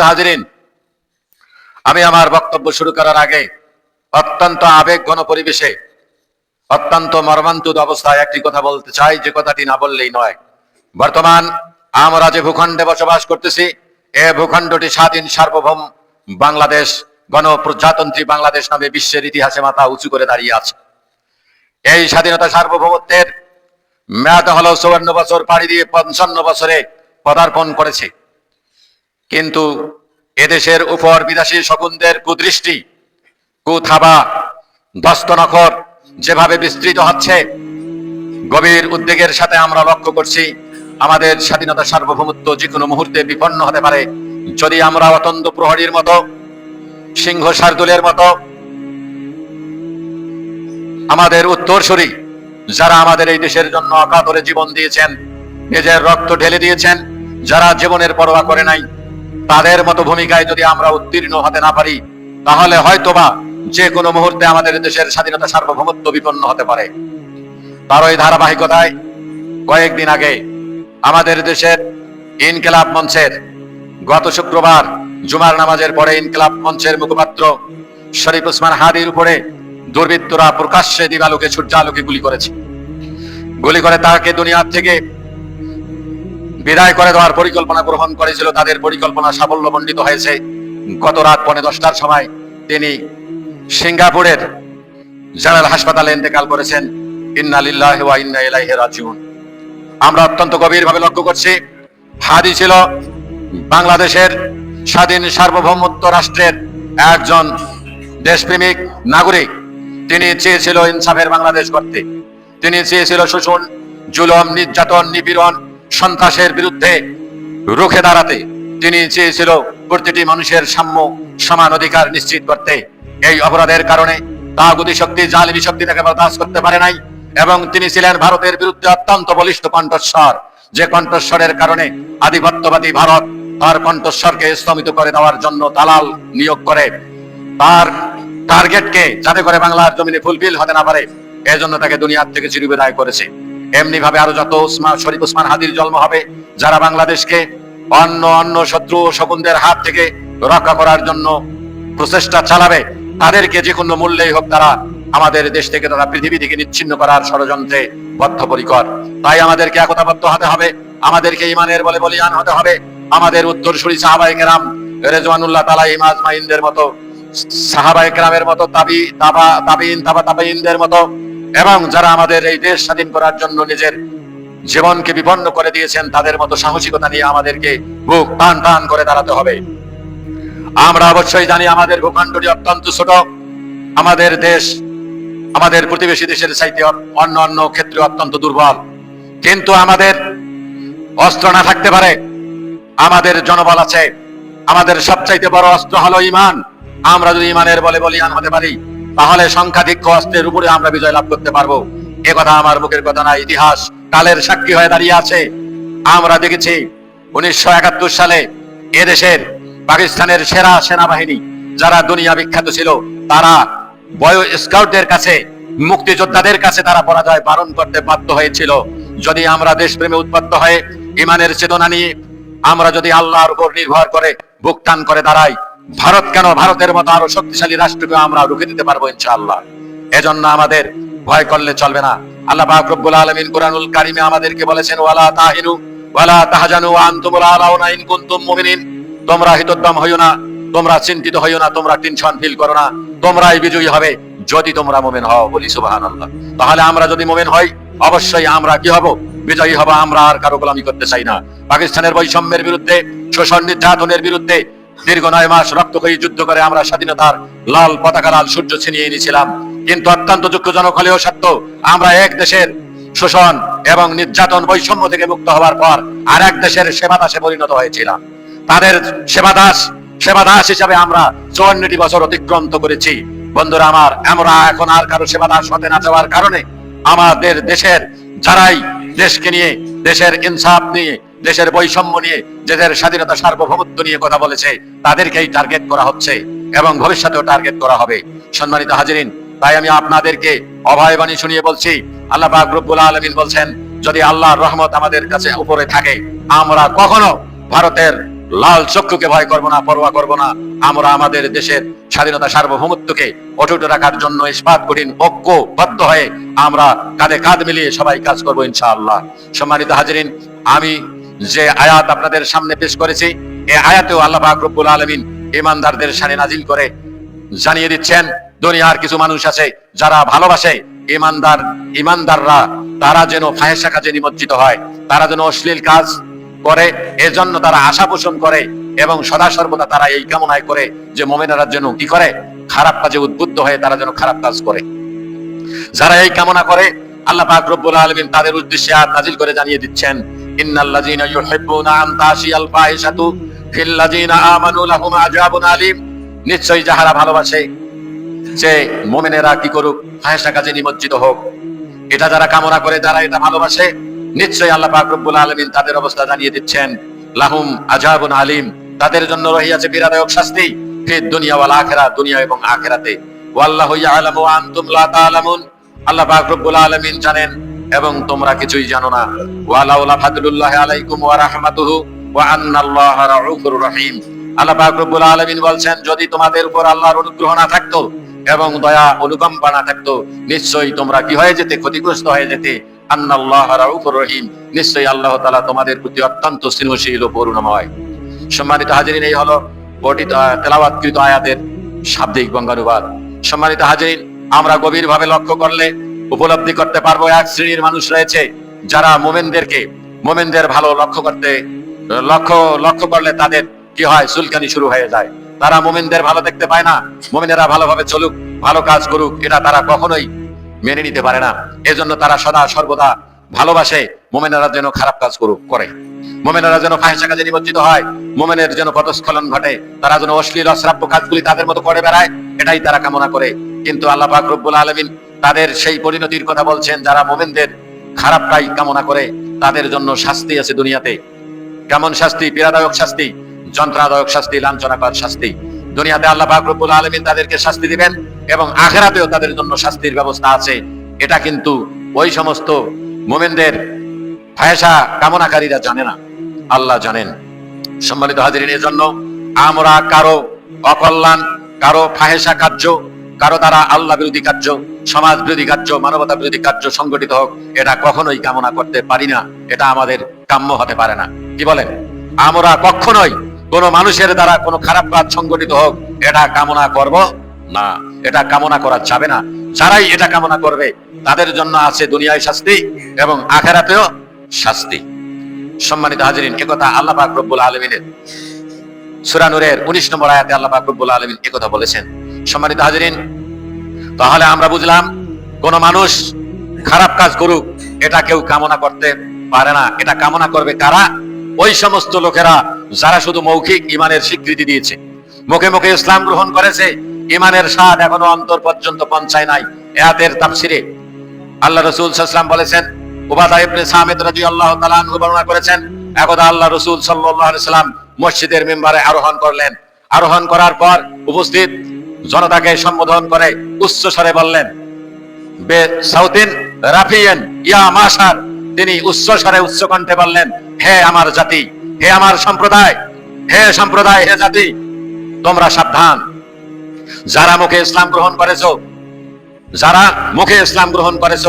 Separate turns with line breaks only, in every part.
সম্মানিত হাজিরিন। আমি আমার বক্তব্য শুরু করার আগে অত্যন্ত আবেগ ঘন পরিবেশে অত্যন্ত মর্মান্তুদ অবস্থায় একটি কথা বলতে চাই, যে কথাটি না বললেই নয়। বর্তমান আমরা যে ভূখণ্ডে বসবাস করতেছি, এ ভূখণ্ডটি স্বাধীন সার্বভৌম বাংলাদেশ, গণপ্রজাতন্ত্রী বাংলাদেশ নামে বিশ্বের ইতিহাসে মাথা উঁচু করে দাঁড়িয়ে আছে। এই স্বাধীনতা সার্বভৌমত্বের মেয়াদ হলো চৌয়ান্ন বছর পাড়ি দিয়ে পঞ্চান্ন বছরে পদার্পণ করেছে। কিন্তু এদেশের উপর বিদেশি শকুনদের কুদৃষ্টি, কুথাবা, দস্তনখর যেভাবে বিস্তৃত হচ্ছে, গভীর উদ্বেগের সাথে আমরা লক্ষ্য করছি, আমাদের স্বাধীনতা সার্বভৌমত্ব যে কোনো মুহূর্তে বিপন্ন হতে পারে। যদি আমরা অতন্ত প্রহরীর মতো, সিংহ শার্দুলের মতো, আমাদের উত্তরসূরি, যারা আমাদের এই দেশের জন্য অকাতরে জীবন দিয়েছেন, নিজের রক্ত ঢেলে দিয়েছেন, যারা জীবনের পরোয়া করে নাই তাদের মতো ভূমিকায় যদি আমরা উত্তীর্ণ হতে না পারি, তাহলে হয়তোবা যে কোনো মুহূর্তে আমাদের দেশের স্বাধীনতা সার্বভৌমত্ব বিপন্ন হতে পারে। তার ওই ধারাবাহিকতায় কয়েকদিন আগে আমাদের দেশের ইনকেলাব মঞ্চের গত শুক্রবার জুমার নামাজের পরে ইনকেলাব মঞ্চের মুখপাত্র শরীফ ওসমান হাদির উপরে দুর্বৃত্তরা প্রকাশ্যে দিবালোকে, সূর্যালোকে গুলি করেছে। গুলি করে তাকে দুনিয়ার থেকে বিদায় করে দেওয়ার পরিকল্পনা গ্রহণ করেছিল, তাদের পরিকল্পনা সাফল্যমণ্ডিত হয়েছে। গত রাত পৌনে দশটার সময় তিনি সিঙ্গাপুরের জেনারেল হাসপাতালে ইন্তেকাল করেছেন। ইন্না লিল্লাহি ওয়া ইন্না আমরা অত্যন্ত গভীরভাবে লক্ষ্য করছি, হাদি ছিল বাংলাদেশের স্বাধীন সার্বভৌমত্ব রাষ্ট্রের একজন দেশপ্রেমিক নাগরিক। তিনি চেয়েছিল ইনসাফের বাংলাদেশ করতে তিনি চেয়েছিল শোষণ, জুলম, নির্যাতন, নিপীড়ন সন্ত্রাসের বিরুদ্ধে রুখে দাঁড়াতে তিনি চেয়েছিল প্রতিটি মানুষের সাম্য, সমান অধিকার নিশ্চিত করতে। এই অপরাধের কারণে তাগুতি শক্তি, জালিমি শক্তি তাকে বরদাস্ত করতে পারে নাই এবং তিনি ছিলেন ভারতের বিরুদ্ধে অত্যন্ত বলিষ্ঠ কণ্ঠস্বর। যে কণ্ঠস্বরের কারণে আধিপত্যবাদী ভারত তার কণ্ঠস্বরকে স্তমিত করে দেওয়ার জন্য দালাল নিয়োগ করে। তার টার্গেটকে যাতে করে বাংলার জমিনে ফুলফিল হতে না পারে, এজন্য তাকে দুনিয়ার থেকে চিরবিদায় করেছে। এমনি ভাবে আরও যত উসমান শরীফ উসমান হাদির জন্ম হবে, যারা বাংলাদেশকে অন্য অন্য শত্রু শকুনদের হাত থেকে রক্ষা করার জন্য প্রচেষ্টা চালাবে, তাদেরকে যে কোনো মূল্যেই হোক তারা আমাদের দেশ থেকে তারা পৃথিবী থেকে নিচ্ছিন্ন করার ষড়যন্ত্রে বদ্ধপরিকর। তাই আমাদেরকে একতাবদ্ধ হতে হবে, আমাদেরকে ইমানের বলে বলিয়ান হতে হবে। আমাদের উত্তরসূরি সাহাবাই কেরাম রেজওয়ানুল্লাহ তালা ইমাজ মাইনদের মতো সাহাবাই কেরামের মতো, তাবি, তাবা তাবিন তাবা তাবিনদের মতো এবং যারা আমাদের এই দেশ স্বাধীন করার জন্য নিজের জীবনকে বিপন্ন করে দিয়েছেন, তাদের মতো সাহসিকতা নিয়ে আমাদেরকে বুক টান টান করে দাঁড়াতে হবে। আমরা অবশ্যই জানি আমাদের ভূখণ্ডটি অত্যন্ত ছোট। আমাদের দেশ, আমাদের প্রতিবেশী দেশের চাইতে অন্য অন্য ক্ষেত্রে অত্যন্ত দুর্বল। কিন্তু আমাদের অস্ত্র না থাকতে পারে। আমাদের জনবল আছে। আমাদের সবচাইতে বড় অস্ত্র হলো ইমান। আমরা যদি ইমানের বলে বলিয়ান হতে পারি তাহলে সংখ্যাধিক্য অস্ত্রের উপরে আমরা বিজয় লাভ করতে পারব। এ কথা আমার মুখের কথা না, ইতিহাস কালের সাক্ষী হয়ে দাঁড়িয়ে আছে। আমরা দেখেছি উনিশশো একাত্তর সালে এদেশের পাকিস্তানের সেরা সেনাবাহিনী, যারা দুনিয়া বিখ্যাত ছিল, তারা বয় স্কাউটদের কাছে, মুক্তিযোদ্ধাদের কাছে তারা পরাজয় বারণ করতে বাধ্য হয়েছিল। যদি আমরা দেশপ্রেমে উদ্বুদ্ধ হয়ে ইমানের চেতনা নিয়ে আমরা যদি আল্লাহর উপর নির্ভর করে বুক টান করে দাঁড়াই ভারত কেন ভারতের মতো আরও শক্তিশালী রাষ্ট্রকে আমরা রুখে দিতে পারব ইনশাআল্লাহ? এজন্য আমাদের ভয় করলে চলবে না। আল্লাহ পাক রব্বুল আলামিন কোরআনুল কারিমে আমাদেরকে বলেছেন, ওয়ালা তাহিনু, ওয়ালা তাহজানু, ওয়া আনতুমুল আলাউনা ইন কুনতুম মুমিনিন। তোমরা হিতোদ্দম হইও না, তোমরা চিন্তিত হইও না, তোমরা টেনশন ফিল করো না, তোমরাই বিজয়ী হবে যদি তোমরা মুমিন হও বলি সুবহানাল্লাহ। তাহলে আমরা যদি মুমিন হই, অবশ্যই আমরা কি হব? বিজয়ী হব, আমরা আর কারও গোলামি করতে চাই না। পাকিস্তানের বৈষম্যের বিরুদ্ধে, শোষণ নির্যাতনের বিরুদ্ধে দীর্ঘ নয় মাস রক্তক্ষয়ী যুদ্ধ করে আমরা স্বাধীনতার লাল পতাকা, লাল সূর্য ছিনিয়ে এনেছিলাম। কিন্তু অত্যন্ত দুঃখজনক হলেও সত্য, আমরা এক দেশের শোষণ এবং নির্যাতন বৈষম্য থেকে মুক্ত হওয়ার পর আর এক দেশের সেবাদাসে পরিণত হয়েছিলাম। তাদের সেবাদাস সেবাদাস হিসাবে আমরা চুয়ান্নটি বছর অতিক্রান্ত করেছি। বন্ধুরা আমার, আমরা এখন আর কারও সেবাদাস হতে না যাওয়ার কারণে আমাদের দেশের যারাই দেশকে নিয়ে, দেশের ইনসাফ নিয়ে দেশের বৈষম্য নিয়ে, দেশের স্বাধীনতা সার্বভৌমত্ব নিয়ে কথা বলেছে, তাদেরকেই টার্গেট করা হচ্ছে এবং ভবিষ্যতেও টার্গেট করা হবে। সম্মানিত হাজিরিন, তাই আমি আপনাদেরকে অভয় বাণী শুনিয়ে বলছি, আল্লাহ পাক রব্বুল আলামিন বলছেন, যদি আল্লাহর রহমত আমাদের কাছে উপরে থাকে, আমরা কখনো ভারতের লাল চক্ষুকে ভয় করব না, পরোয়া করব না। আমরা আমাদের দেশের স্বাধীনতা সার্বভৌমত্বকে অটুট রাখার জন্য ইস্পাত, কঠিন ঐক্যবদ্ধ হয়ে আমরা কাঁধে কাঁধ মিলিয়ে সবাই কাজ করব ইনশাআল্লাহ। সম্মানিত হাজিরিন, আমি যে আয়াত আপনাদের সামনে পেশ করেছি এই আয়াতেও আল্লাহ পাক রব্বুল আলামিন ইমানদারদের সানে নাজিল করে জানিয়ে দিচ্ছেন, দুনিয়ার কিছু মানুষ আছে যারা ভালোবাসে ইমানদার ইমানদাররা তারা যেন ফাহেসা কাজে নিমজ্জিত হয়, তারা যেন অশ্লীল কাজ করে, এজন্য তারা আশা পোষণ করে এবং সদা সর্বদা তারা এই কামনায় করে যে মোমেনারা যেন কি করে? খারাপ কাজে উদ্বুদ্ধ হয়ে তারা যেন খারাপ কাজ করে। যারা এই কামনা করে, আল্লাহ পাক রব্বুল আলামিন তাদের উদ্দেশ্যে আর নাজিল করে জানিয়ে দিচ্ছেন ইন্নাল্লাযীনা ইউহিব্বুনা নিশ্চয়ই যাহারা ভালোবাসে মুমিনেরা কি করুক কাজে নিমজ্জিত হোক। এটা যারা কামনা করে এটা ভালোবাসে, নিশ্চয়ই আল্লাহ তাদের অবস্থা জানিয়ে দিচ্ছেন। লাহুম তাদের জন্য রহিয়াছে বিরাদায়ক শাস্তি ফিদ দুনিয়া ওয়াল দুনিয়া এবং আখিরাতে। ওয়াল্লাহু ইয়ালামু আনতুম লা তা'লামুন আল্লাহ পাক জানেন এবং তোমরা কিছুই জানো না। ওয়ালাউলা ফাদলুল্লাহি আলাইকুম ওয়া রাহমাতুহু ওয়া আন্নাল্লাহা রাউফুর রহিম। আল্লাহ পাক রব্বুল আলামিন যদি তোমাদের উপর আল্লাহর অনুগ্রহ না থাকতো এবং দয়া অনুকম্পা না থাকতো, নিশ্চয়ই তোমরা কি হয়ে যেতে, ক্ষতিগ্রস্ত হয়ে যেতে? আন্নাল্লাহ রাউফুর রহিম। নিশ্চয়ই আল্লাহ তাআলা তোমাদের প্রতি অত্যন্ত স্নেহশীল ও করুণাময়। সম্মানিত হাজিরিন, এই হলো পঠিত তেলাওয়াতকৃত আয়াতের শাব্দিক বঙ্গানুবাদ। সম্মানিত হাজিরিন, আমরা গভীরভাবে লক্ষ্য করলে উপলব্ধি করতে পারব। এক শ্রেণির মানুষ রয়েছে যারা মোমেনদেরকে, মোমেনদের ভালো লক্ষ্য করতে, লক্ষ্য লক্ষ্য করলে তাদের কি হয়? চুলকানি শুরু হয়ে যায়। তারা মোমেনদের ভালো দেখতে পায় না। মোমেনেরা ভালোভাবে চলুক, ভালো কাজ করুক, এটা তারা কখনোই মেনে নিতে পারে না। এজন্য তারা সদা সর্বদা ভালোবাসে মোমেনেরা যেন খারাপ কাজ করুক, করে। মোমেনেরা যেন ফাহেসা কাজে নিমজ্জিত হয়, মোমেনের যেন পদস্খলন ঘটে, তারা যেন অশ্লীল, অশ্রাব্য কাজগুলি তাদের মতো করে বেড়ায়, এটাই তারা কামনা করে। কিন্তু আল্লাহ পাক রব্বুল আলামিন তাদের সেই পরিণতির কথা বলছেন যারা মোমেনদের খারাপটাই কামনা করে, তাদের জন্য শাস্তি আছে দুনিয়াতে। কেমন শাস্তি? পীড়াদায়ক শাস্তি যন্ত্রাদায়ক শাস্তি, লাঞ্ছনাকর শাস্তি। দুনিয়াতে আল্লাহ পাক রব্বুল আলামিন তাদেরকে শাস্তি দিবেন এবং আখেরাতেও তাদের জন্য শাস্তির ব্যবস্থা আছে। এটা কিন্তু ওই সমস্ত মোমেনদের ফায়সা কামনাকারীরা জানে না। আল্লাহ জানেন। সম্মানিত এর জন্য আমরা কারও অকল্যাণ, কারও ফাহেসা কার্য কারও দ্বারা আল্লাহ বিরোধী কার্য, সমাজ বিরোধী কার্য, মানবতা বিরোধী কার্য সংগঠিত হোক, এটা কখনোই কামনা করতে পারি না, এটা আমাদের কাম্য হতে পারে না। কি বলেন? আমরা কখনোই কোন মানুষের দ্বারা কোনো খারাপ কাজ সংগঠিত হোক, এটা কামনা করব না, এটা কামনা করা যাবে না। যারাই এটা কামনা করবে, তাদের জন্য আছে দুনিয়ায় শাস্তি এবং আখেরাতেও শাস্তি। সম্মানিত হাজিরিন, একথা আল্লাহ পাক রব্বুল আলমিনের সুরানুরের উনিশ নম্বর আয়াতে আল্লাহ পাক রব্বুল আলমিন একথা বলেছেন সম্মানিত হাজিরিন, তাহলে আমরা বুঝলাম কোন মানুষ খারাপ কাজ করুক, এটা কেউ কামনা করতে পারে না। এটা কামনা করবে কারা? ওই সমস্ত লোকেরা যারা শুধু মৌখিক ইমানের স্বীকৃতি দিয়েছে। মুখে মুখে ইসলাম গ্রহণ করেছে, ইমানের স্বাদ এখনও অন্তর পর্যন্ত পৌঁছায় নাই এয়াতের তাফসিরে। আল্লাহ রসুল সাল্লাম বলেছেন, উবাদা ইবনে সামিদ রাদিয়াল্লাহু তাআলা আনহু বর্ণনা করেছেন, একদা আল্লাহ রসুল সাল্লাল্লাহু সাল্লাম মসজিদের মেম্বারে আরোহণ করলেন। আরোহণ করার পর উপস্থিত জনতাকে সম্বোধন করে উচ্চ স্বরে বললেন, বে সাউতিন রাফিয়েন ইয়া মাশার। তিনি উচ্চ স্বরে উচ্চ কণ্ঠে বললেন, হে আমার জাতি, হে আমার সম্প্রদায়, হে সম্প্রদায়, হে জাতি, তোমরা সাবধান। যারা মুখে ইসলাম গ্রহণ করেছ, যারা মুখে ইসলাম গ্রহণ করেছ,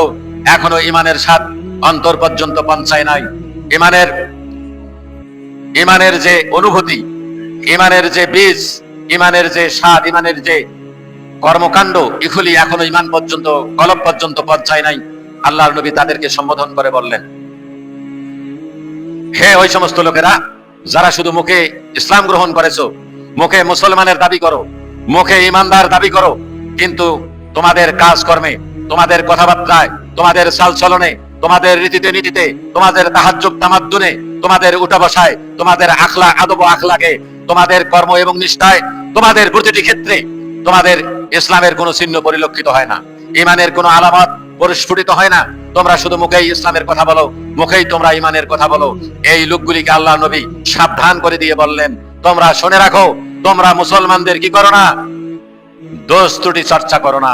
এখনও ইমানের স্বাদ অন্তর পর্যন্ত পৌঁছায় নাই। ইমানের ইমানের যে অনুভূতি, ইমানের যে বীজ ইমানের যে স্বাদ, ইমানের যে কর্মকাণ্ড ইখুলি এখনও ইমান পর্যন্ত কলব পর্যন্ত পৌঁছায় নাই। আল্লাহর নবী তাদেরকে সম্বোধন করে বললেন, হে ওই সমস্ত লোকেরা, যারা শুধু মুখে ইসলাম গ্রহণ করেছ, মুখে মুসলমানের দাবি করো, মুখে ইমানদার দাবি করো, কিন্তু তোমাদের কাজ কর্মে তোমাদের কথাবার্তায়, তোমাদের চাল চলনে তোমাদের রীতিতে নীতিতে তোমাদের তাহাজ্জুব তামাদ্দুনে, তোমাদের উঠা বসায়, তোমাদের আখলা আদব আখলাকে তোমাদের কর্ম এবং নিষ্ঠায় তোমাদের প্রতিটি ক্ষেত্রে তোমাদের ইসলামের কোনো চিহ্ন পরিলক্ষিত হয় না। ইমানের কোনো আলামত পরিস্ফুটিত হয় না। তোমরা শুধু মুখেই ইসলামের কথা বলো, মুখেই তোমরা ইমানের কথা বলো। এই লোকগুলিকে আল্লাহ নবী সাবধান করে দিয়ে বললেন, তোমরা শুনে রাখো, তোমরা মুসলমানদের কি করো না? দোষ ত্রুটি চর্চা করো না।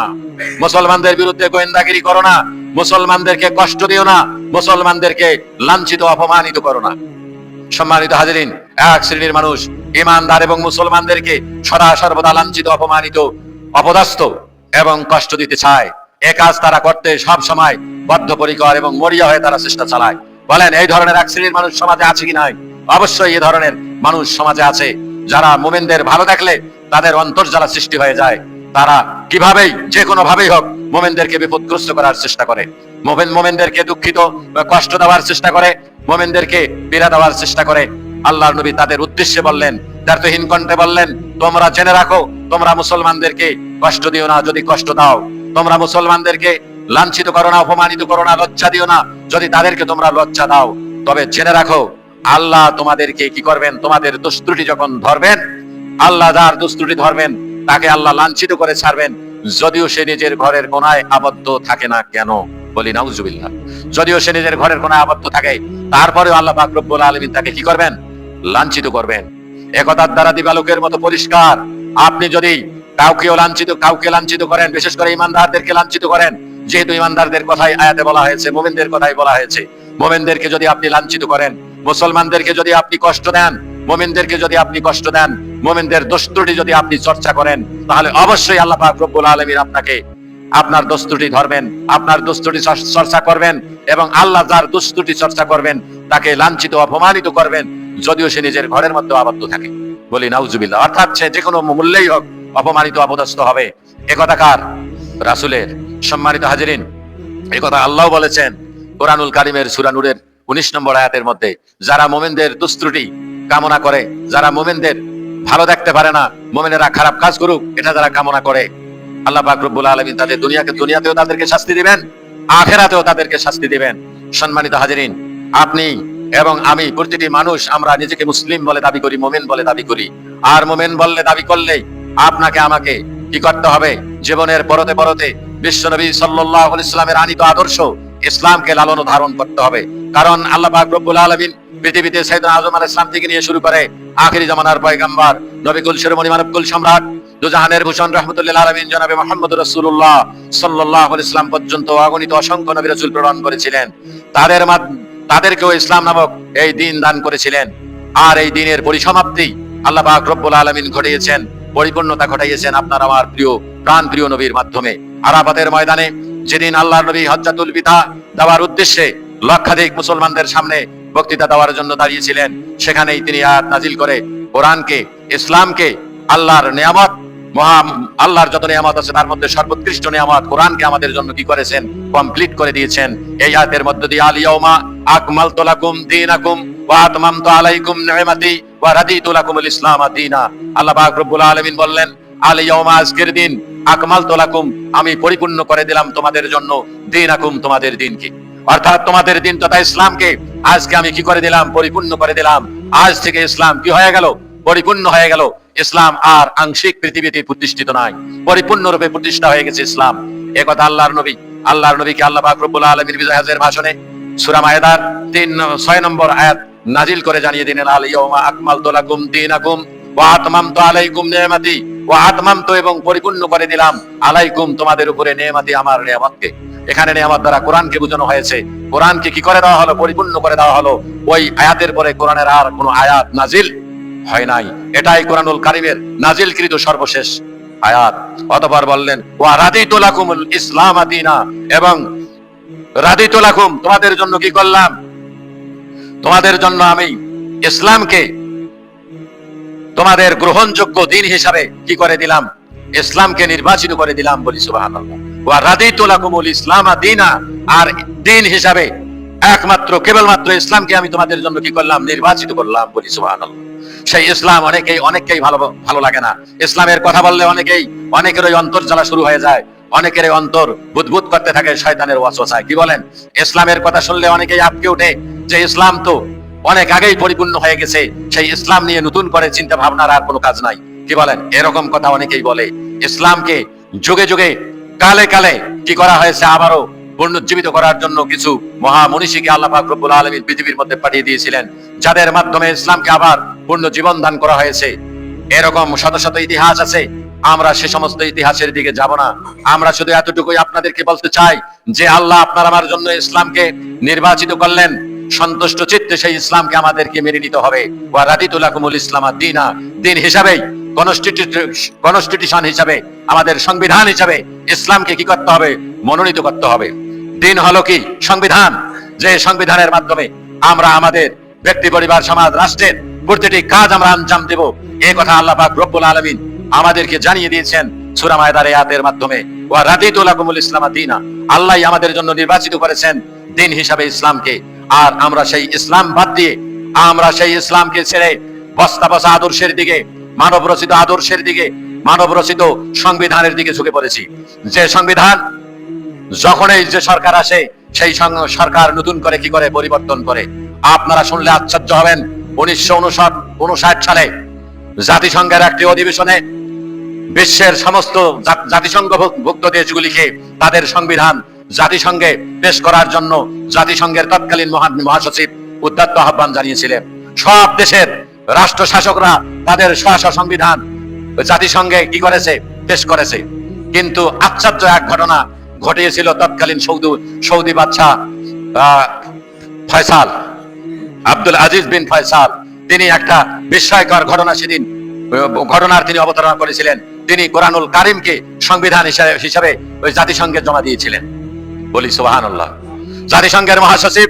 মুসলমানদের বিরুদ্ধে গোয়েন্দাগিরি করো না। মুসলমানদেরকে কষ্ট দিও না। মুসলমানদেরকে লাঞ্ছিত, অপমানিত করো না। সম্মানিত হাজিরিন, এক শ্রেণির মানুষ ইমানদার এবং মুসলমানদেরকে সদা সর্বদা লাঞ্ছিত, অপমানিত, অপদস্থ এবং কষ্ট দিতে চায়। এ কাজ তারা করতে সব সময় বদ্ধপরিকর এবং মরিয়া হয়ে তারা চেষ্টা চালায়। বলেন, এই ধরনের এক শ্রেণির মানুষ সমাজে আছে কি নাই? অবশ্যই এই ধরনের মানুষ সমাজে আছে। যারা মোমেনদের ভালো দেখলে তাদের অন্তর্জালা সৃষ্টি হয়ে যায়। তারা কিভাবেই যে কোনো ভাবেই হোক, মোমেনদেরকে বিপদগ্রস্ত করার চেষ্টা করে। মোমেন মোমেনদেরকে দুঃখিত কষ্ট দেওয়ার চেষ্টা করে, মোমেনদেরকে পীড়া দেওয়ার চেষ্টা করে। আল্লাহর নবী তাদের উদ্দেশ্যে বললেন দ্বার্থহীন কণ্ঠে বললেন, তোমরা জেনে রাখো, তোমরা মুসলমানদেরকে কষ্ট দিও না, যদি কষ্ট দাও। তোমরা মুসলমানদেরকে লাঞ্ছিত করো না, অপমানিত করো না, লজ্জা দিও না, যদি তাদেরকে তোমরা লজ্জা দাও। তবে জেনে রাখো, আল্লাহ তোমাদেরকে কি করবেন? তোমাদের দুষ্ত্রুটি যখন ধরবেন, আল্লাহ যার দুষ্ত্রুটি ধরবেন, তাকে আল্লাহ লাঞ্ছিত করে ছাড়বেন। যদিও সে নিজের ঘরের কোনায় আবদ্ধ থাকে না কেন? বলি, নাউজুবিল্লাহ। যদিও সে নিজের ঘরের কোনায় আবদ্ধ থাকে, তারপরেও আল্লাহ পাক রব্বুল আলামিন তাকে কি করবেন? লাঞ্ছিত করবেন। একতার দ্বারা দিবালোকের মতো পরিষ্কার। আপনি যদি কাউকেও লাঞ্ছিত, কাউকে লাঞ্ছিত করেন, বিশেষ করে ইমানদারদেরকে লাঞ্ছিত করেন, যেহেতু ইমানদারদের কথাই আয়াতে বলা হয়েছে, মোমেনদের কথাই বলা হয়েছে, মোমেনদেরকে যদি আপনি লাঞ্ছিত করেন, মুসলমানদেরকে যদি আপনি কষ্ট দেন, মোমেনদেরকে যদি আপনি কষ্ট দেন, মোমেনদের দোস্তুটি যদি আপনি চর্চা করেন, তাহলে অবশ্যই আল্লাহ পাক রব্বুল আলামিন আপনাকে আপনার দোস্তুটি ধরবেন, আপনার দোস্তুটি চর্চা করবেন এবং আল্লাহ যার দুস্তুটি চর্চা করবেন, তাকে লাঞ্ছিত, অপমানিত করবেন, যদিও সে নিজের ঘরের মধ্যে আবদ্ধ থাকে। বলি, নাউজুবিল্লাহ। অর্থাৎ সে যে কোনো মূল্যেই হোক অপমানিত, অপদস্থ হবে। একথা কার? রাসুলের সম্মানিত হাজিরিন। একথা আল্লাহ বলেছেন কোরআনুল কারিমের সুরানুরের উনিশ নম্বর আয়াতের মধ্যে, যারা মোমেনদের দুস্ত্রুটি কামনা করে, যারা মোমেনদের ভালো দেখতে পারে না, মোমেনেরা খারাপ কাজ করুক, এটা যারা কামনা করে আল্লাহ পাক রব্বুল আলামিন তাদের দুনিয়াকে দুনিয়াতেও তাদেরকে শাস্তি দিবেন, আখেরাতেও তাদেরকে শাস্তি দিবেন। সম্মানিত হাজিরিন, আপনি এবং আমি প্রতিটি মানুষ আমরা নিজেকে মুসলিম বলে দাবি করি, মোমেন বলে দাবি করি। আর মোমেন বললে দাবি করলেই আপনাকে, আমাকে কি করতে হবে? জীবনের পরতে পরতে বিশ্বনবী আলাইহি ইসলামের আনিত আদর্শ ইসলামকে লালন ধারণ করতে হবে। কারণ আল্লাহ রব্বুল আলামিন পৃথিবীতে সাইয়েদনা আজম আলাইহিস সালাম থেকে নিয়ে শুরু করে আখেরি জামানার পয়গাম্বার নবী কুল শিরোমণি মানব কুল সম্রাট দুজাহানের ভূষণ রহমতুল্লাহ আলমিন জনাবে মোহাম্মদ রসুল্লাহ সাল্লাহ ইসলাম পর্যন্ত অগণিত অসংখ্য নবী রসুল প্রেরণ করেছিলেন। তাদের তাদেরকেও ইসলাম নামক এই দিন দান করেছিলেন। আর এই দিনের পরিসমাপ্তি আল্লাহ পাক রব্বুল আলমিন ঘটিয়েছেন, পরিপূর্ণতা ঘটাইয়েছেন আপনার আমার প্রিয় প্রাণ প্রিয় নবীর মাধ্যমে। আরাফাতের ময়দানে যেদিন আল্লাহ নবী হজ্জাতুল বিধা দেওয়ার উদ্দেশ্যে লক্ষাধিক মুসলমানদের সামনে বক্তৃতা দেওয়ার জন্য দাঁড়িয়েছিলেন, সেখানেই তিনি আয়াত নাজিল করে কোরআনকে, ইসলামকে, আল্লাহর নিয়ামত মহা আল্লাহর যত নিয়ামত আছে, তার মধ্যে সর্বোৎকৃষ্ট নিয়ামত কোরআনকে আমাদের জন্য কি করেছেন? কমপ্লিট করে দিয়েছেন। এই আয়াতের মধ্য দিয়ে আলিয়াউমা আকমালতু লাকুম দীনাকুম ওয়া আতমামতু আলাইকুম ওয়া ইসলাম দীনা। আল্লাহ বললেন আলিয়াউমা আজকের দিন আকমালতু লাকুম, আমি পরিপূর্ণ করে দিলাম তোমাদের জন্য দীনাকুম তোমাদের দিনকে। অর্থাৎ তোমাদের দিন তথা ইসলামকে আজকে আমি কি করে দিলাম? পরিপূর্ণ করে দিলাম। আজ থেকে ইসলাম কি হয়ে গেল? পরিপূর্ণ হয়ে গেল। ইসলাম আর আংশিক পৃথিবীতে প্রতিষ্ঠিত নয় পরিপূর্ণরূপে প্রতিষ্ঠা হয়ে গেছে ইসলাম। একথা আল্লাহর নবী, আল্লাহর নবীকে আল্লাহ রব্বুল আলামিন বিজয় হাজের ভাষণে সূরা মায়েদার 3 ছয় নম্বর আয়াত নাজিল করে জানিয়ে দিলেন, আল আলাইকুম এবং পরিপূর্ণ করে দিলাম তোমাদের উপরে নিয়ামাতি, আমার নিয়ামতকে। এখানে নিয়ামত দ্বারা কোরআনকে বোঝানো হয়েছে। কোরআনকে কি করে দেওয়া হলো? পরিপূর্ণ করে দেওয়া হলো। ওই আয়াতের পরে কোরআনের আর কোনো আয়াত নাজিল হয় নাই। এটাই কোরআনুল কারিমের নাজিলকৃত সর্বশেষ আয়াত। অতঃপর বললেন, ওয়া রাদিতু লাকুমুল ইসলাম আদিনা এবং, রাদিতু লাকুম, তোমাদের জন্য কি করলাম? তোমাদের জন্য আমি ইসলামকে তোমাদের গ্রহণযোগ্য দিন হিসাবে কি করে দিলাম? ইসলামকে নির্বাচিত করে দিলাম বলি সুবহানাল্লাহ। ওয়া রাদিতু লাকুমুল ইসলাম আদিনা আর দিন হিসাবে একমাত্র, কেবলমাত্র ইসলামকে আমি তোমাদের জন্য কি করলাম? নির্বাচিত করলাম বলি সুবহানাল্লাহ। সেই ইসলাম অনেকেই অনেককেই ভালো ভালো লাগে না। ইসলামের কথা বললে অনেকেই অনেকের ওই অন্তর জ্বালা শুরু হয়ে যায়। অনেকের অন্তর বুদবুদ করতে থাকে শয়তানের ওয়াসওয়াসায়। কি বলেন? ইসলামের কথা শুনলে অনেকেই আপকে ওঠে যে ইসলাম তো অনেক আগেই পরিপূর্ণ হয়ে গেছে। সেই ইসলাম নিয়ে নতুন করে চিন্তা ভাবনার আর কোনো কাজ নাই। কি বলেন? এরকম কথা অনেকেই বলে। ইসলামকে যুগে যুগে কালে কালে কি করা হয়েছে আবারও পুনরুজ্জীবিত করার জন্য কিছু মহামনীষীকে আল্লাহ পাক রব্বুল আলামিন পৃথিবীর মধ্যে পাঠিয়ে দিয়েছিলেন। যাদের মাধ্যমে ইসলামকে আবার পূর্ণ জীবন দান করা হয়েছে। এরকম শত শত ইতিহাস আছে। আমরা সে সমস্ত ইতিহাসের দিকে যাব না। আমরা শুধু এতটুকুই আপনাদেরকে বলতে চাই যে আল্লাহ আপনার আমার জন্য ইসলামকে নির্বাচিত করলেন। সন্তুষ্ট চিত্তে সেই ইসলামকে আমাদেরকে মেনে নিতে হবে। কনস্টিটিউশন হিসাবে, আমাদের সংবিধান হিসাবে ইসলামকে কি করতে হবে? মনোনীত করতে হবে। দিন হলো কি? সংবিধান। যে সংবিধানের মাধ্যমে আমরা আমাদের ব্যক্তি, পরিবার, সমাজ, রাষ্ট্রের প্রতিটি কাজ আমরা আঞ্জাম দেব। এই কথা আল্লাহ পাক রব্বুল আলামিন আমাদেরকে জানিয়ে দিয়েছেন সূরা মায়দার আয়াতের মাধ্যমে। ওয়া রাদিতুলাকুমুল ইসলাম দিনা। আল্লাহ আমাদের জন্য নির্বাচিত করেছেন দিন হিসাবে ইসলামকে। আর আমরা সেই ইসলাম বাদ দিয়ে, আমরা সেই ইসলামকে ছেড়ে বস্তা বসা আদর্শের দিকে মানব রচিত আদর্শের দিকে মানব রচিত সংবিধানের দিকে ঝুঁকে পড়েছি। যে সংবিধান, যখনই যে সরকার আসে, সেই সরকার নতুন করে কি করে পরিবর্তন করে? আপনারা শুনলে আশ্চর্য হবেন। উনিশশো উনষাট সালে জাতিসংঘের একটি অধিবেশনে বিশ্বের সমস্ত জা- জাতিসংঘভুক্ত দেশগুলিকে তাদের সংবিধান জাতিসংঘে পেশ করার জন্য জাতিসংঘের তৎকালীন মহা মহাসচিব উদ্যত্ত আহ্বান জানিয়েছিলেন। সব দেশের রাষ্ট্র শাসকরা তাদের স্ব সংবিধান জাতিসংঘে কি করেছে, পেশ করেছে। কিন্তু আশ্চর্য এক ঘটনা ঘটিয়েছিল তৎকালীন সৌদি সৌদি বাদশাহ ফয়সাল। আব্দুল আজিজ বিন ফয়সাল, তিনি একটা বিস্ময়কর ঘটনা সেদিন, ঘটনার তিনি অবতারণা করেছিলেন। তিনি কোরআনুল কারিমকে সংবিধান হিসাবে ওই জাতিসংঘে জমা দিয়েছিলেন। বলি সুবহানাল্লাহ। জাতিসংঘের মহাসচিব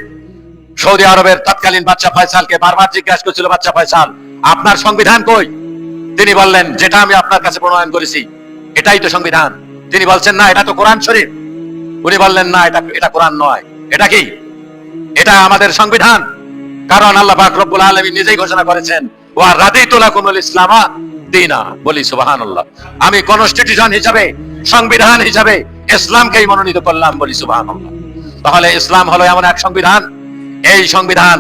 সৌদি আরবের তৎকালীন বাচ্চা ফয়সালকে বারবার জিজ্ঞাসা করছিল বাচ্চা ফয়সাল, আপনার সংবিধান কই? তিনি বললেন, যেটা আমি আপনার কাছে প্রণয়ন করেছি, এটাই তো সংবিধান। তিনি বলছেন, না, এটা তো কোরআন শরীফ। উনি বললেন, না, এটা এটা কোরআন নয়। এটা কি? এটা আমাদের সংবিধান। কারণ আল্লাহ পাক রব্বুল আলামিন নিজেই ঘোষণা করেছেন, ওয়া রাদিতুলাকুমুল ইসলামা দিনা। বলি, সুবহানাল্লাহ। আমি কনস্টিটিউশন হিসাবে, সংবিধান হিসাবে ইসলামকেই মনোনীত করলাম, বলি, সুবহানাল্লাহ। তাহলে ইসলাম হলো এমন এক সংবিধান। এই সংবিধান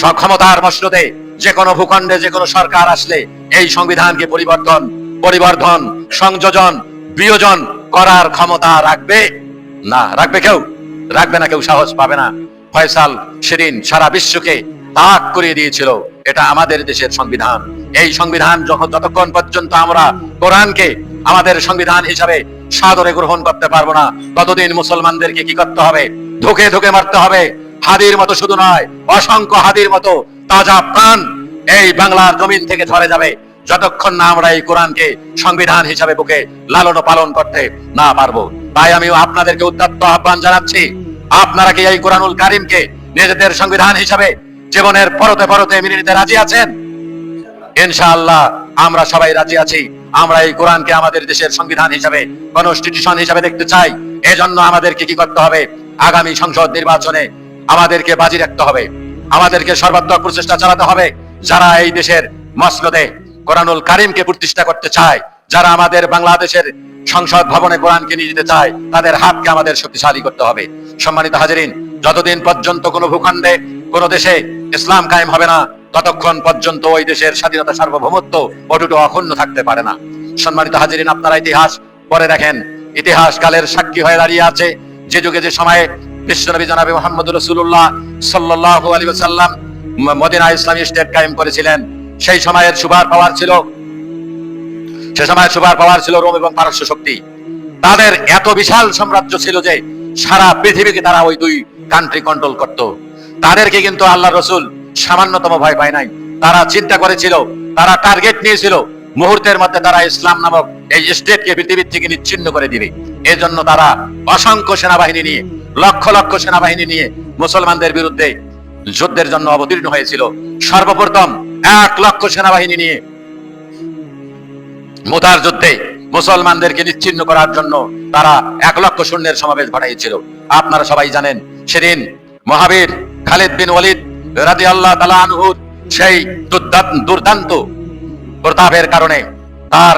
সক্ষমতার মসনদে যে কোনো ভূখণ্ডে যে কোনো সরকার আসলে এই সংবিধানকে পরিবর্তন, পরিবর্ধন, সংযোজন, বিয়োজন করার ক্ষমতা রাখবে? না, রাখবে কেউ? রাখবে না, কেউ সাহস পাবে না। ফয়সাল সেদিন সারা বিশ্বকে তাক করিয়ে দিয়েছিল। এটা আমাদের দেশের সংবিধান। এই সংবিধান যখন যতক্ষণ পর্যন্ত আমরা কোরআনকে আমাদের সংবিধান হিসাবে সাদরে গ্রহণ করতে পারব না, ততদিন মুসলমানদেরকে কি করতে হবে? ধুকে ধুকে মারতে হবে। হাদির মতো শুধু নয়, অসংখ্য হাদির মতো তাজা প্রাণ এই বাংলার জমিন থেকে ঝরে যাবে। যতক্ষণ না আমরা এই কোরআনকে সংবিধান হিসাবে বুকে লালন পালন করতে না পারব। তাই আমি আপনাদেরকে উদ্যত্ত আহ্বান জানাচ্ছি। আপনারা কি এই কোরআনুল কারিমকে নিজেদের সংবিধান হিসাবে জীবনের পরতে পরতে মেনে নিতে রাজি আছেন? ইনশাআল্লাহ, আমরা সবাই রাজি আছি। আমরা এই কোরআনকে আমাদের দেশের সংবিধান হিসাবে কনস্টিটিউশন হিসাবে দেখতে চাই। এজন্য আমাদেরকে কি করতে হবে? আগামী সংসদ নির্বাচনে আমাদেরকে বাজি রাখতে হবে। আমাদেরকে সর্বাত্মক প্রচেষ্টা চালাতে হবে। যারা এই দেশের মসনদে কোরআনুল কারিমকে প্রতিষ্ঠা করতে চায়, যারা আমাদের বাংলাদেশের সংসদ ভবনে কোরআনকে নিয়ে যেতে চায়, তাদের হাতকে আমাদের শক্তিশালী করতে হবে। সম্মানিত হাজিরিন, যতদিন পর্যন্ত কোনো ভূখণ্ডে, কোনো দেশে ইসলাম কায়েম হবে না, ততক্ষণ পর্যন্ত ওই দেশের স্বাধীনতা সার্বভৌমত্ব অটুট অক্ষুণ্ণ থাকতে পারে না। সম্মানিত হাজিরিন, আপনারা ইতিহাস পরে দেখেন। ইতিহাস কালের সাক্ষী হয়ে দাঁড়িয়ে আছে। যে যুগে, যে সময়ে বিশ্বনবী জনাবি মোহাম্মদ রসুল্লাহ সাল্লাহ আলী সাল্লাম মদিনা ইসলামী স্টেট কায়েম করেছিলেন। সেই সময়ের সুবার পাওয়ার ছিল, সে সময় সুপার পাওয়ার ছিল রোম এবং পারস্য শক্তি। তাদের এত বিশাল সাম্রাজ্য ছিল যে সারা পৃথিবীকে তারা ওই দুই কান্ট্রি কন্ট্রোল করত। তাদেরকে কিন্তু আল্লাহ রসুল সামান্যতম ভয় পায় নাই। তারা চিন্তা করেছিল, তারা টার্গেট নিয়েছিল। মুহূর্তের মধ্যে তারা ইসলাম নামক এই স্টেটকে পৃথিবীর থেকে নিচ্ছিন্ন করে দিবে। এজন্য তারা অসংখ্য সেনাবাহিনী নিয়ে, লক্ষ লক্ষ সেনাবাহিনী নিয়ে মুসলমানদের বিরুদ্ধে যুদ্ধের জন্য অবতীর্ণ হয়েছিল। সর্বপ্রথম এক লক্ষ সেনাবাহিনী নিয়ে মুতার যুদ্ধে মুসলমানদেরকে নিচ্ছিন্ন করার জন্য তারা এক লক্ষ সৈন্যের সমাবেশ ঘটাইছিল। আপনারা সবাই জানেন, সেদিন মহাবীর খালিদ বিন ওয়ালিদ রাজি আল্লাহ আনহুর সেই দুর্দান্ত- প্রতাপের কারণে তার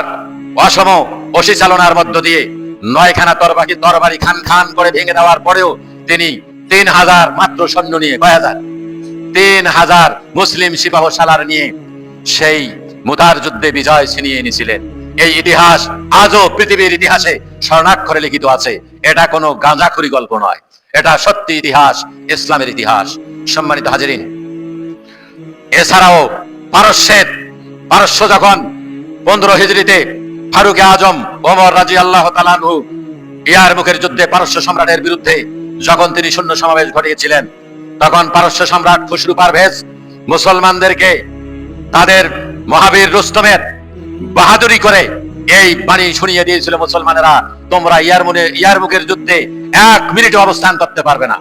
অসম অসি চালনার মধ্য দিয়ে নয়খানা তরবারি তরবারি খান খান করে ভেঙে দেওয়ার পরেও তিনি তিন হাজার মাত্র সৈন্য নিয়ে কয় হাজার? তিন হাজার মুসলিম সিপাহ সালার নিয়ে সেই মুতার যুদ্ধে বিজয় ছিনিয়ে এনেছিলেন। এই ইতিহাস আজও পৃথিবীর ইতিহাসে স্বর্ণাক্ষরে লিখিত আছে। এটা কোনো গাঁজাখুরি গল্প নয়। এটা সত্যি ইতিহাস, ইসলামের ইতিহাস। সম্মানিত হাজিরিন, এছাড়াও পারস্যের, পারস্য যখন পনেরো হিজড়িতে ফারুক আজম, ওমর রাজি আল্লাহ তালানহু ইয়ার মুখের যুদ্ধে পারস্য সম্রাটের বিরুদ্ধে যখন তিনি শূন্য সমাবেশ ঘটিয়েছিলেন, তখন পারস্য সম্রাট খুসরু পারভেজ মুসলমানদেরকে তাদের মহাবীর রুস্তমের বাহাদুরি করে এই বাণী শুনিয়ে দিয়েছিল মুসলমানেরা। তোমরা ইয়ারমুনে ইয়ারমুখের যুদ্ধে এক মিনিট অবস্থান করতে পারবে না।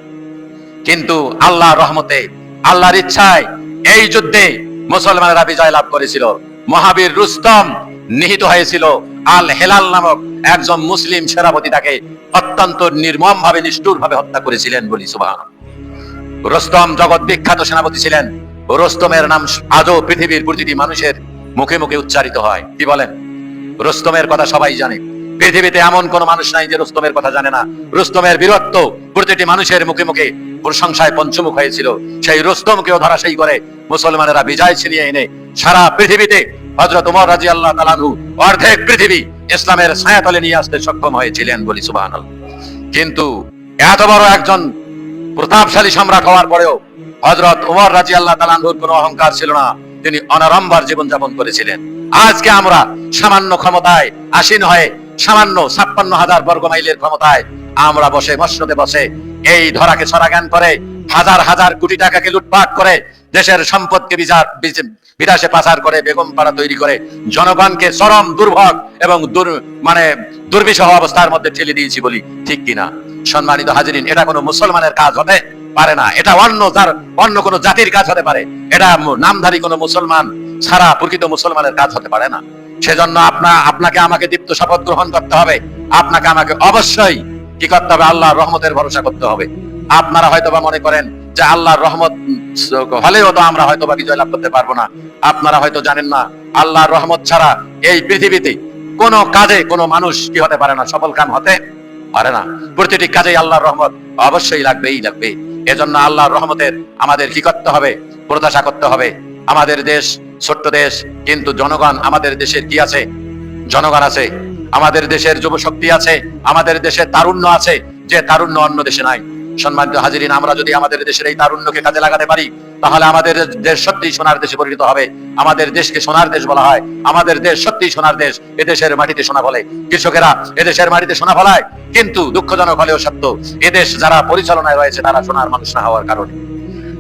কিন্তু আল্লাহ রহমতে, আল্লাহর ইচ্ছায় এই যুদ্ধে মুসলমানেরা বিজয় লাভ করেছিল। মহাবীর রুস্তম নিহিত হয়েছিল। আল হেলাল নামক একজন মুসলিম সেনাপতি তাকে অত্যন্ত নির্মম ভাবে নিষ্ঠুর ভাবে হত্যা করেছিলেন বলি সুবাহ রোস্তম জগৎ বিখ্যাত সেনাপতি ছিলেন। রোস্তমের নাম আজও পৃথিবীর প্রতিটি মানুষের মুখে মুখে উচ্চারিত হয়। কি বলেন? রোস্তমের কথা সবাই জানে। পৃথিবীতে এমন কোন মানুষ নাই যে রুস্তমের কথা জানে না। রুস্তমের বীরত্ব প্রতিটি মানুষের মুখে মুখে প্রশংসায় পঞ্চমুখ হয়েছিল। সেই রুস্তমকেও ধরাশায়ী করে মুসলমানেরা বিজয় ছিনিয়ে এনে সারা পৃথিবীতে হজরত উমর রাজি আল্লাহ তালানহু অর্ধেক পৃথিবী ইসলামের ছায়াতলে নিয়ে আসতে সক্ষম হয়েছিলেন বলি সুবাহ কিন্তু এত বড় একজন প্রতাপশালী সম্রাট হওয়ার পরেও হজরত উমর রাজি আল্লাহ তালানহুর কোনো অহংকার ছিল না। তিনি অনারম্বার জীবনযাপন করেছিলেন। আজকে আমরা সামান্য ক্ষমতায় আসীন হয়ে সামান্য ছাপ্পান্ন হাজার বর্গ মাইলের ক্ষমতায় আমরা বসে মসনদে বসে এই ধরাকে ছড়াগান করে, হাজার হাজার কোটি টাকাকে লুটপাট করে, দেশের সম্পদকে বিচার, বিচ- বিরাসে পাচার করে, বেগম পাড়া তৈরি করে, জনগণকে চরম দুর্ভোগ এবং মানে দুর্বিষহ অবস্থার মধ্যে ঠেলে দিয়েছি বলি ঠিক কিনা? সম্মানিত হাজিরিন, এটা কোনো মুসলমানের কাজ হতে পারে না। এটা অন্য তার অন্য কোনো জাতির কাজ হতে পারে। এটা নামধারী কোনো মুসলমান ছাড়া প্রকৃত মুসলমানের কাজ হতে পারে না। সেজন্য আপনা আপনাকে আমাকে দীপ্ত শপথ গ্রহণ করতে হবে। আপনাকে আমাকে অবশ্যই কি করতে হবে? আল্লাহর রহমতের ভরসা করতে হবে। আপনারা হয়তোবা মনে করেন যে আল্লাহর রহমত হলেও তো আমরা হয়তোবা বিজয় লাভ করতে পারব না। আপনারা হয়তো জানেন না, আল্লাহর রহমত ছাড়া এই পৃথিবীতে কোনো কাজে কোনো মানুষ কি হতে পারে না? সফল কাম হতে পারে না। প্রতিটি কাজে আল্লাহর রহমত অবশ্যই লাগবেই লাগবে। এজন্য আল্লাহর রহমতের আমাদের কি করতে হবে? প্রত্যাশা করতে হবে। আমাদের দেশ ছোট্ট দেশ, কিন্তু জনগণ আমাদের দেশের কি আছে? জনগণ আছে। আমাদের দেশের যুব শক্তি আছে। আমাদের দেশের তারুণ্য আছে। যে তারুণ্য অন্য দেশে নাই। সম্মানিত হাজিরিন, আমরা যদি আমাদের দেশের এই তারুণ্যকে কাজে লাগাতে পারি তাহলে আমাদের দেশ সত্যি সোনার দেশে পরিণত হবে। আমাদের দেশকে সোনার দেশ বলা হয়। আমাদের দেশ সত্যি সোনার দেশ। এদেশের মাটিতে সোনা বলে কৃষকেরা এদেশের মাটিতে সোনা ফলায়। কিন্তু দুঃখজনক হলেও সত্য, এদেশ যারা পরিচালনায় রয়েছে, তারা সোনার মানুষ না হওয়ার কারণে।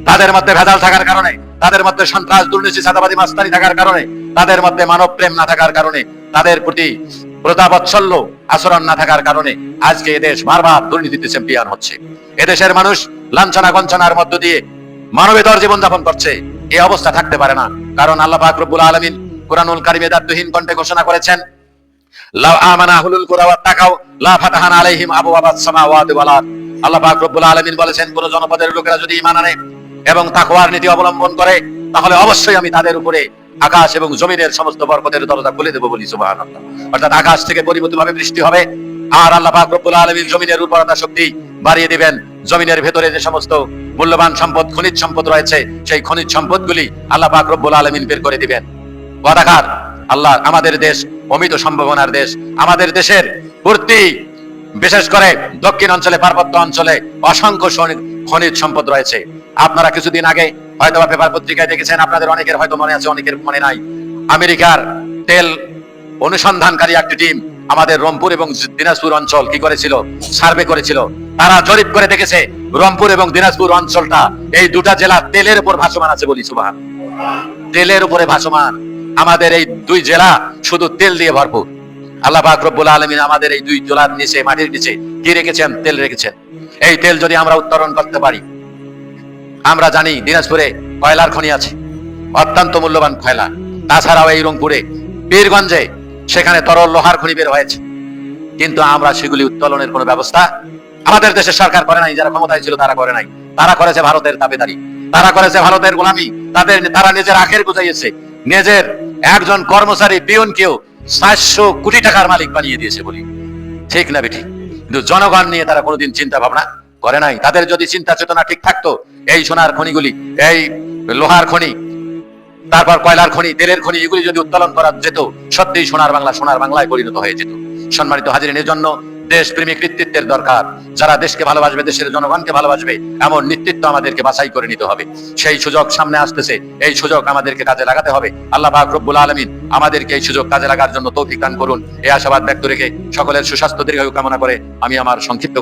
তাদের মধ্যে ভেজাল থাকার কারণে, তাদের মধ্যে সন্ত্রাস, দুর্নীতি সাদাবাদী মাস্তানি থাকার কারণে, তাদের মধ্যে মানব প্রেম না থাকার কারণে, তাদের প্রতি প্রতাবৎসল্য আচরণ না থাকার কারণে, আজকে এদেশ বারবার দুর্নীতিতে চ্যাম্পিয়ন হচ্ছে। এদেশের মানুষ লাঞ্ছনা গঞ্চনার মধ্য দিয়ে মানবেতর জীবনযাপন করছে। এই অবস্থা থাকতে পারে না। কারণ আল্লাহ রব্বুল আলামিন কুরআনুল কারিমে দাদ্দহীন কণ্ঠে ঘোষণা করেছেন আমানা আল্লাহ বলেছেন, কোন জনপদের লোকেরা যদি ঈমান আনে এবং তাকওয়ার নীতি অবলম্বন করে, তাহলে অবশ্যই আমি তাদের উপরে আকাশ এবং জমিনের সমস্ত বরকতের দরজা খুলে দেবো বলি অর্থাৎ আকাশ থেকে পরিমিতভাবে বৃষ্টি হবে আর আল্লাহ রব্বুল আলামিন জমিনের উর্বরতা শক্তি বাড়িয়ে দিবেন। জমিনের ভেতরে যে সমস্ত মূল্যবান সম্পদ, খনিজ সম্পদ রয়েছে, সেই খনিজ সম্পদগুলি আল্লাহ রব্বুল আলামিন বের করে দিবেন। ওয়াদাকার, আল্লাহ আমাদের দেশ অমিত সম্ভাবনার দেশ। আমাদের দেশের ভর্তি, বিশেষ করে দক্ষিণ অঞ্চলে, পার্বত্য অঞ্চলে অসংখ্য খনিজ সম্পদ রয়েছে। আপনারা কিছুদিন আগে হয়তো পেপার পত্রিকায় দেখেছেন, আপনাদের অনেকের হয়তো মনে আছে, অনেকের মনে নাই। আমেরিকার তেল অনুসন্ধানকারী একটি টিম আমাদের রংপুর এবং দিনাজপুর অঞ্চল কি করেছিল? সার্ভে করেছিল। তারা জরিপ করে দেখেছে, রংপুর এবং দিনাজপুর অঞ্চলটা এই দুটা জেলা তেলের উপর ভাসমান আছে বলি সুবাহ তেলের উপরে ভাসমান। আমাদের এই দুই জেলা শুধু তেল দিয়ে ভরপুর। আল্লাহ পাক রব্বুল আলমিন আমাদের এই দুই জেলার নিচে, মাটির নিচে কি রেখেছেন? তেল রেখেছেন। এই তেল যদি আমরা উত্তরণ করতে পারি, আমরা জানি দিনাজপুরে কয়লার খনি আছে, অত্যন্ত মূল্যবান কয়লা। তাছাড়াও এই রংপুরে পীরগঞ্জে সেখানে তরল লোহার খনি বের হয়েছে। কিন্তু আমরা সেগুলি উত্তোলনের কোনো ব্যবস্থা আমাদের দেশের সরকার করে নাই, যারা ক্ষমতায় ছিল তারা করে নাই। তারা করেছে ভারতের দাবিদারি তারা করেছে ভারতের গোলামি, তাদের তারা নিজের আখের গুজাইয়েছে নিজের একজন কর্মচারী পিয়নকেও চারশো কোটি টাকার মালিক বানিয়ে দিয়েছে বলি। ঠিক না বেটি? কিন্তু জনগণ নিয়ে তারা কোনোদিন চিন্তা ভাবনা করে নাই। তাদের যদি চিন্তা চেতনা ঠিক থাকতো, এই সোনার খনিগুলি, এই লোহার খনি তারপর কয়লার খনি, তেলের খনি, এগুলি যদি উত্তোলন করা যেত, সত্যিই সোনার বাংলা, সোনার বাংলায় পরিণত হয়ে যেত। সম্মানিত হাজিরিনের জন্য দেশপ্রেমিক নেতৃত্বের দরকার। যারা দেশকে ভালোবাসবে, দেশের জনগণকে ভালোবাসবে, এমন নেতৃত্ব আমাদেরকে বাছাই করে নিতে হবে। সেই সুযোগ সামনে আসতেছে, এই সুযোগ আমাদেরকে কাজে লাগাতে হবে। আল্লাহ রব্বুল আলমিন আমাদেরকে এই সুযোগ কাজে লাগার জন্য তৌফিক দান করুন। এই আশাবাদ ব্যক্ত রেখে সকলের সুস্বাস্থ্য, দীর্ঘায়ু কামনা করে আমি আমার সংক্ষিপ্ত